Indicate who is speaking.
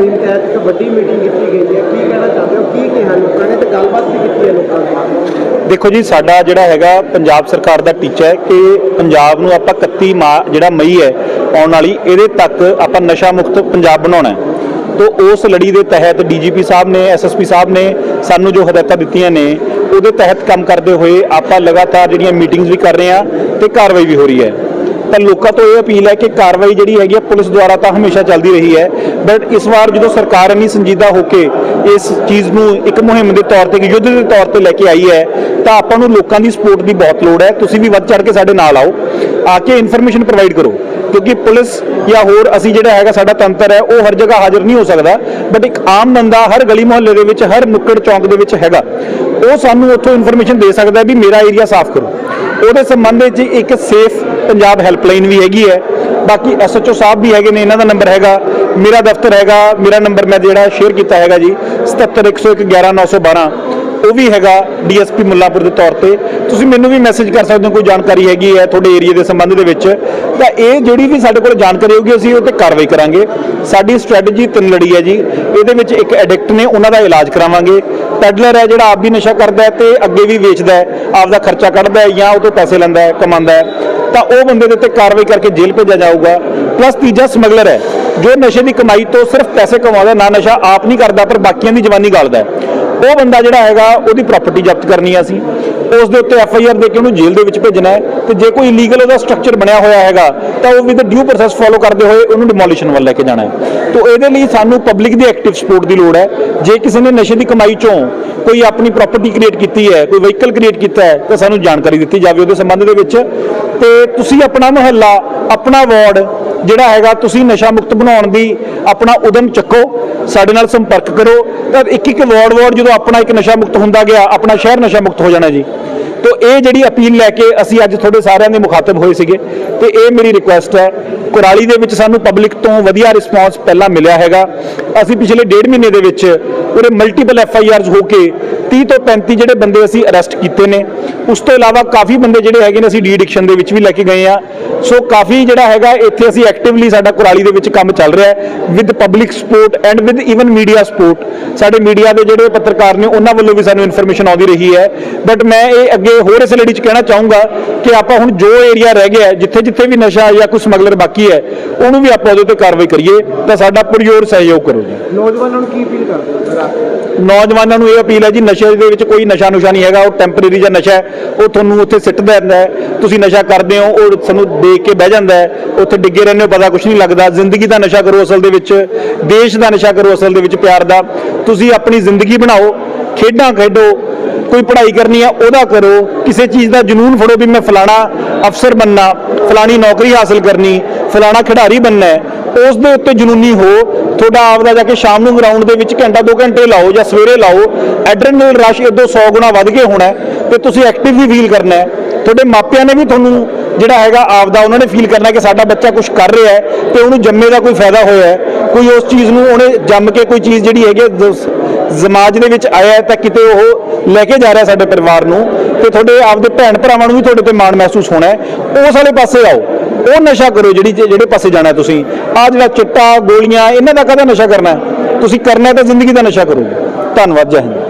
Speaker 1: ਮੁਹਿੰਮ ਤਹਿਤ ਇੱਕ ਵੱਡੀ ਮੀਟਿੰਗ ਕੀਤੀ ਗਈ ਹੈ। ਕੀ ਕਹਿਣਾ ਚਾਹੁੰਦੇ ਹੋ? ਕੀ ਕਿਹਾ ਲੋਕਾਂ ਨੇ ਤੇ ਗੱਲਬਾਤ ਵੀ ਕੀਤੀ ਹੈ ਲੋਕਾਂ ਨਾਲ?
Speaker 2: ਦੇਖੋ ਜੀ, ਸਾਡਾ ਜਿਹੜਾ ਹੈਗਾ ਪੰਜਾਬ ਸਰਕਾਰ ਦਾ ਟੀਚਾ ਹੈ ਕਿ ਪੰਜਾਬ ਨੂੰ ਆਪਾਂ 31 ਮਾ ਜਿਹੜਾ ਮਈ ਹੈ ਆਉਣ ਵਾਲੀ, ਇਹਦੇ ਤੱਕ ਆਪਾਂ ਨਸ਼ਾ ਮੁਕਤ ਪੰਜਾਬ ਬਣਾਉਣਾ ਹੈ। ਤੋ ਉਸ ਲੜੀ ਦੇ ਤਹਿਤ ਡੀਜੀਪੀ ਸਾਹਿਬ ਨੇ, ਐਸਐਸਪੀ ਸਾਹਿਬ ਨੇ ਸਾਨੂੰ ਜੋ ਹਦਾਇਤਾਂ ਦਿੱਤੀਆਂ ਨੇ, ਉਹਦੇ ਤਹਿਤ ਕੰਮ ਕਰਦੇ ਹੋਏ ਆਪਾਂ ਲਗਾਤਾਰ ਜਿਹੜੀਆਂ ਮੀਟਿੰਗਸ ਵੀ ਕਰ ਰਹੇ ਹਾਂ ਤੇ ਕਾਰਵਾਈ ਵੀ ਹੋ ਰਹੀ ਹੈ। ਤਾਂ ਲੋਕਾਂ ਤੋਂ ਇਹ ਅਪੀਲ ਹੈ ਕਿ ਕਾਰਵਾਈ ਜਿਹੜੀ ਹੈਗੀ ਹੈ ਪੁਲਿਸ ਦੁਆਰਾ ਤਾਂ ਹਮੇਸ਼ਾ ਚੱਲਦੀ ਰਹੀ ਹੈ। ਬਟ ਇਸ ਵਾਰ ਜਦੋਂ ਸਰਕਾਰ ਇੰਨੀ ਸੰਜੀਦਾ ਹੋ ਕੇ ਇਸ ਚੀਜ਼ ਨੂੰ ਇੱਕ ਮੁਹਿੰਮ ਦੇ ਤੌਰ ਤੇ, ਇੱਕ ਯੁੱਧ ਦੇ ਤੌਰ ਤੇ ਲੈ ਕੇ ਆਈ ਹੈ, ਤਾਂ ਆਪਾਂ ਨੂੰ ਲੋਕਾਂ ਦੀ ਸਪੋਰਟ ਦੀ ਬਹੁਤ ਲੋੜ ਹੈ। ਤੁਸੀਂ ਵੀ ਵੱਧ ਚੜ ਕੇ ਸਾਡੇ ਨਾਲ ਆਓ। ਆ ਕੇ ਇਨਫੋਰਮੇਸ਼ਨ ਪ੍ਰੋਵਾਈਡ ਕਰੋ। ਕਿਉਂਕਿ ਪੁਲਿਸ ਜਾਂ ਹੋਰ ਅਸੀਂ ਜਿਹੜਾ ਹੈਗਾ ਸਾਡਾ ਤੰਤਰ ਹੈ, ਉਹ ਹਰ ਜਗ੍ਹਾ ਹਾਜ਼ਰ ਨਹੀਂ ਹੋ ਸਕਦਾ। ਬਟ ਇੱਕ ਆਮ ਬੰਦਾ ਹਰ ਗਲੀ ਮੁਹੱਲੇ ਦੇ ਵਿੱਚ, ਹਰ ਨੁੱਕੜ ਚੌਂਕ ਦੇ ਵਿੱਚ ਹੈਗਾ। ਉਹ ਸਾਨੂੰ ਉੱਥੋਂ ਇਨਫੋਰਮੇਸ਼ਨ ਦੇ ਸਕਦਾ ਵੀ ਮੇਰਾ ਏਰੀਆ ਸਾਫ਼ ਕਰੋ। ਉਹਦੇ ਸੰਬੰਧ ਵਿੱਚ ਇੱਕ ਸੇਫ ਪੰਜਾਬ ਹੈਲਪਲਾਈਨ ਵੀ ਹੈਗੀ ਹੈ। ਬਾਕੀ ਐਸਐਚਓ ਸਾਹਿਬ ਵੀ ਹੈਗੇ ਨੇ, ਇਹਨਾਂ ਦਾ ਨੰਬਰ ਹੈਗਾ, ਮੇਰਾ ਦਫ਼ਤਰ ਹੈਗਾ, ਮੇਰਾ ਨੰਬਰ ਮੈਂ ਜਿਹੜਾ ਸ਼ੇਅਰ ਕੀਤਾ ਹੈਗਾ ਜੀ 7710111912 ਉਹ ਵੀ ਹੈਗਾ ਡੀਐਸਪੀ ਮੁੱਲਾਪੁਰ ਦੇ ਤੌਰ ਤੇ। ਤੁਸੀਂ ਮੈਨੂੰ ਵੀ ਮੈਸੇਜ ਕਰ ਸਕਦੇ ਹੋ, ਕੋਈ ਜਾਣਕਾਰੀ ਹੈਗੀ ਹੈ ਤੁਹਾਡੇ ਏਰੀਆ ਦੇ ਸੰਬੰਧ ਦੇ ਵਿੱਚ। ਤਾਂ ਇਹ ਜਿਹੜੀ ਵੀ ਸਾਡੇ ਕੋਲ ਜਾਣਕਾਰੀ ਹੋਊਗੀ, ਅਸੀਂ ਉਹ ਤੇ ਕਾਰਵਾਈ ਕਰਾਂਗੇ। ਸਾਡੀ ਸਟ੍ਰੈਟਜੀ ਤਿੰਨ ਲੜੀ ਹੈ ਜੀ। ਇਹਦੇ ਵਿੱਚ ਇੱਕ ਐਡਿਕਟ ਨੇ, ਉਹਨਾਂ ਦਾ ਇਲਾਜ ਕਰਾਵਾਂਗੇ। ਪੈਡਲਰ ਹੈ ਜਿਹੜਾ, ਆਪ ਵੀ ਨਸ਼ਾ ਕਰਦਾ ਹੈ ਤੇ ਅੱਗੇ ਵੀ ਵੇਚਦਾ ਹੈ। ਆਪ ਦਾ ਖਰਚਾ ਕੱਢਦਾ ਹੈ ਜਾਂ ਉਹ ਤੋਂ ਪੈਸੇ ਲੈਂਦਾ ਹੈ, ਕਮਾਉਂਦਾ ਹੈ। ਤਾਂ ਉਹ ਬੰਦੇ ਦੇ ਉੱਤੇ ਕਾਰਵਾਈ ਕਰਕੇ ਜੇਲ੍ਹ ਭੇਜਿਆ ਜਾਊਗਾ। ਪਲੱਸ ਤੀਜਾ ਸਮਗਲਰ ਹੈ, ਜੋ ਨਸ਼ੇ ਦੀ ਕਮਾਈ ਤੋਂ ਸਿਰਫ ਪੈਸੇ ਕਮਾਉਂਦਾ ਨਾ ਨਸ਼ਾ ਆਪ ਨਹੀਂ ਕਰਦਾ, ਪਰ ਬਾਕੀਆਂ ਦੀ ਜਵਾਨੀ ਗਾਲਦਾ ਹੈ। ਉਹ ਬੰਦਾ ਜਿਹੜਾ ਹੈਗਾ, ਉਹਦੀ ਪ੍ਰਾਪਰਟੀ ਜ਼ਬਤ ਕਰਨੀ ਆ ਅਸੀਂ। ਉਸ ਦੇ ਉੱਤੇ ਐਫ ਆਈ ਆਰ ਦੇ ਕੇ ਉਹਨੂੰ ਜੇਲ੍ਹ ਦੇ ਵਿੱਚ ਭੇਜਣਾ ਹੈ ਤੇ ਜੇ ਕੋਈ ਇਲੀਗਲ ਉਹਦਾ ਸਟਰਕਚਰ ਬਣਿਆ ਹੋਇਆ ਹੈਗਾ, ਤਾਂ ਉਹ ਵਿਦ ਡਿਊ ਪ੍ਰੋਸੈਸ ਫੋਲੋ ਕਰਦੇ ਹੋਏ ਉਹਨੂੰ ਡਿਮੋਲੀਸ਼ਨ ਵੱਲ ਲੈ ਕੇ ਜਾਣਾ ਹੈ। ਤੋਂ ਇਹਦੇ ਲਈ ਸਾਨੂੰ ਪਬਲਿਕ ਦੀ ਐਕਟਿਵ ਸਪੋਰਟ ਦੀ ਲੋੜ ਹੈ। ਜੇ ਕਿਸੇ ਨੇ ਨਸ਼ੇ ਦੀ ਕਮਾਈ ਚੋਂ ਕੋਈ ਆਪਣੀ ਪ੍ਰਾਪਰਟੀ ਕ੍ਰੀਏਟ ਕੀਤੀ ਹੈ, ਕੋਈ ਵਹੀਕਲ ਕ੍ਰੀਏਟ ਕੀਤਾ ਹੈ, ਤਾਂ ਸਾਨੂੰ ਜਾਣਕਾਰੀ ਦਿੱਤੀ ਜਾਵੇ ਉਹਦੇ ਸੰਬੰਧ ਦੇ ਵਿੱਚ। ਤੇ ਤੁਸੀਂ ਆਪਣਾ ਮੁਹੱਲਾ ਆਪਣਾ ਵਾਰਡ ਜਿਹੜਾ ਹੈਗਾ, ਤੁਸੀਂ ਨਸ਼ਾ ਮੁਕਤ ਬਣਾਉਣ ਦੀ ਆਪਣਾ ਉਦਮ ਚੱਕੋ, ਸਾਡੇ ਨਾਲ ਸੰਪਰਕ ਕਰੋ। ਤਾਂ ਇੱਕ ਇੱਕ ਵਾਰਡ ਵਾਰਡ ਜਦੋਂ ਆਪਣਾ ਇੱਕ ਨਸ਼ਾ ਮੁਕਤ ਹੁੰਦਾ ਗਿਆ, ਆਪਣਾ ਸ਼ਹਿਰ ਨਸ਼ਾ ਮੁਕਤ ਹੋ ਜਾਣਾ ਜੀ। ਤੋ ਇਹ ਜਿਹੜੀ ਅਪੀਲ ਲੈ ਕੇ ਅਸੀਂ ਅੱਜ ਤੁਹਾਡੇ ਸਾਰਿਆਂ ਦੇ ਮੁਖਾਤਬ ਹੋਏ ਸੀਗੇ, ਤੇ ਇਹ ਮੇਰੀ ਰਿਕੁਐਸਟ ਹੈ ਕੁਰਾਲੀ ਦੇ ਵਿੱਚ ਸਾਨੂੰ ਪਬਲਿਕ ਤੋਂ ਵਧੀਆ ਰਿਸਪਾਂਸ ਪਹਿਲਾਂ ਮਿਲਿਆ ਹੈਗਾ। ਅਸੀਂ ਪਿਛਲੇ ਡੇਢ ਮਹੀਨੇ ਦੇ ਵਿੱਚ ਉਰੇ ਮਲਟੀਪਲ ਐਫ ਆਈ ਆਰਜ਼ ਹੋ ਕੇ 30 ਤੋਂ 35 ਜਿਹੜੇ ਬੰਦੇ ਅਸੀਂ ਅਰੈਸਟ ਕੀਤੇ ਨੇ। ਉਸ ਤੋਂ ਇਲਾਵਾ ਕਾਫੀ ਬੰਦੇ ਜਿਹੜੇ ਹੈਗੇ ਨੇ ਅਸੀਂ ਡੀ ਐਡਿਕਸ਼ਨ ਦੇ ਵਿੱਚ ਵੀ ਲੈ ਕੇ ਗਏ ਆ। ਸੋ ਕਾਫੀ ਜਿਹੜਾ ਹੈਗਾ, ਇੱਥੇ ਅਸੀਂ ਐਕਟਿਵਲੀ ਸਾਡਾ ਕੁਰਾਲੀ ਦੇ ਵਿੱਚ ਕੰਮ ਚੱਲ ਰਿਹਾ ਹੈ with public support and with even media support ਸਾਡੇ ਮੀਡੀਆ ਦੇ ਜਿਹੜੇ ਪੱਤਰਕਾਰ ਨੇ, ਉਹਨਾਂ ਵੱਲੋਂ ਵੀ ਸਾਨੂੰ ਇਨਫੋਰਮੇਸ਼ਨ ਆਉਂਦੀ ਰਹੀ ਹੈ। ਬਟ ਮੈਂ ਇਹ ਅੱਗੇ ਹੋਰ ਇਸ ਲੜੀ 'ਚ ਕਹਿਣਾ ਚਾਹੂੰਗਾ ਕਿ ਆਪਾਂ ਹੁਣ ਜੋ ਏਰੀਆ ਰਹਿ ਗਿਆ ਜਿੱਥੇ ਜਿੱਥੇ ਵੀ ਨਸ਼ਾ ਜਾਂ ਕੋਈ ਸਮਗਲਰ ਬਾਕੀ ਹੈ ਉਹਨੂੰ ਵੀ ਆਪਾਂ ਉਹਦੇ ਤੇ ਕਾਰਵਾਈ ਕਰੀਏ ਤਾਂ ਸਾਡਾ ਪੁਰਜੋਰ ਸਹਿਯੋਗ ਕਰੋ ਜੀ।
Speaker 1: ਨੌਜਵਾਨਾਂ ਨੂੰ ਕੀ ਅਪੀਲ ਕਰਦੇ
Speaker 2: ਨੌਜਵਾਨਾਂ ਨੂੰ ਇਹ ਅਪੀਲ ਹੈ ਜੀ ਨਸ਼ੇ ਦੇ ਵਿੱਚ ਕੋਈ ਨਸ਼ਾ ਨੁਸ਼ਾ ਨਹੀਂ ਹੈਗਾ ਉਹ ਟੈਂਪਰੇਰੀ ਜਾਂ ਨਸ਼ਾ ਹੈ ਉਹ ਤੁਹਾਨੂੰ ਉੱਥੇ ਸਿੱਟ ਦਿੰਦਾ ਹੈ ਤੁਸੀਂ ਨਸ਼ਾ ਕਰਦੇ ਹੋ ਉਹ ਤੁਹਾਨੂੰ ਦੇਖ ਕੇ ਬਹਿ ਜਾਂਦਾ ਹੈ ਉੱਥੇ ਡਿੱਗੇ ਰਹਿੰਦੇ ਹੋ ਪਤਾ ਕੁਝ ਨਹੀਂ ਲੱਗਦਾ ਜ਼ਿੰਦਗੀ ਦਾ ਨਸ਼ਾ ਕਰੋ ਅਸਲ ਦੇ ਵਿੱਚ ਦੇਸ਼ ਦਾ ਨਸ਼ਾ ਕਰੋ ਅਸਲ ਦੇ ਵਿੱਚ ਪਿਆਰ ਦਾ ਤੁਸੀਂ ਆਪਣੀ ਜ਼ਿੰਦਗੀ ਬਣਾਓ ਖੇਡਾਂ ਖੇਡੋ ਕੋਈ ਪੜ੍ਹਾਈ ਕਰਨੀ ਆ, ਉਹਦਾ ਕਰੋ। ਕਿਸੇ ਚੀਜ਼ ਦਾ ਜਨੂਨ ਫੜੋ ਵੀ ਮੈਂ ਫਲਾਣਾ ਅਫਸਰ ਬੰਨਾ, ਫਲਾਣੀ ਨੌਕਰੀ ਹਾਸਲ ਕਰਨੀ, ਫਲਾਣਾ ਖਿਡਾਰੀ ਬੰਨਾ ਉਸ ਦੇ ਉੱਤੇ ਜਨੂਨੀ ਹੋ, ਤੁਹਾਡਾ ਆਪਦਾ ਜਾ ਕੇ ਸ਼ਾਮ ਨੂੰ ਗਰਾਊਂਡ ਦੇ ਵਿੱਚ ਘੰਟਾ 2 ਘੰਟੇ ਲਾਓ ਜਾਂ ਸਵੇਰੇ ਲਾਓ ਐਡਰੇਨਲ ਰਸ਼ ਇਦੋਂ 100 ਗੁਣਾ ਵੱਧ ਕੇ ਹੋਣਾ ਹੈ ਤੇ ਤੁਸੀਂ ਐਕਟਿਵਲੀ ਫੀਲ ਕਰਨਾ ਤੁਹਾਡੇ ਮਾਪਿਆਂ ਨੇ ਵੀ ਤੁਹਾਨੂੰ ਜਿਹੜਾ ਹੈਗਾ ਆਪਦਾ ਉਹਨਾਂ ਨੇ ਫੀਲ ਕਰਨਾ ਕਿ ਸਾਡਾ ਬੱਚਾ ਕੁਝ ਕਰ ਰਿਹਾ ਹੈ ਤੇ ਉਹਨੂੰ ਜੰਮੇ ਦਾ ਕੋਈ ਫਾਇਦਾ ਹੋਇਆ ਹੈ। ਕੋਈ ਉਸ ਚੀਜ਼ ਨੂੰ ਉਹਨੇ ਜੰਮ ਕੇ ਕੋਈ ਚੀਜ਼ ਜਿਹੜੀ ਹੈਗੀ ਹੈ ਸਮਾਜ ਦੇ ਵਿੱਚ ਆਇਆ ਤਾਂ ਕਿਤੇ ਉਹ ਲੈ ਕੇ ਜਾ ਰਿਹਾ ਸਾਡੇ ਪਰਿਵਾਰ ਨੂੰ ਤੇ ਤੁਹਾਡੇ ਆਪਦੇ ਭੈਣ ਭਰਾਵਾਂ ਨੂੰ ਵੀ ਤੁਹਾਡੇ ਤੇ ਮਾਣ ਮਹਿਸੂਸ ਹੋਣਾ ਹੈ। ਉਸ ਵਾਲੇ ਪਾਸੇ ਆਓ। ਉਹ ਨਸ਼ਾ ਕਰੋ ਜਿਹੜੀ ਜਿਹੜੇ ਪਾਸੇ ਜਾਣਾ ਤੁਸੀਂ। ਆ ਜਿਹੜਾ ਚਿੱਟਾ, ਗੋਲੀਆਂ, ਇਹਨਾਂ ਦਾ ਕਦਾ ਨਸ਼ਾ ਕਰਨਾ ਤੁਸੀਂ ਕਰਨਾ ਤਾਂ ਜ਼ਿੰਦਗੀ ਦਾ ਨਸ਼ਾ ਕਰੋ ਧੰਨਵਾਦ, ਜੈ ਹਿੰਦ।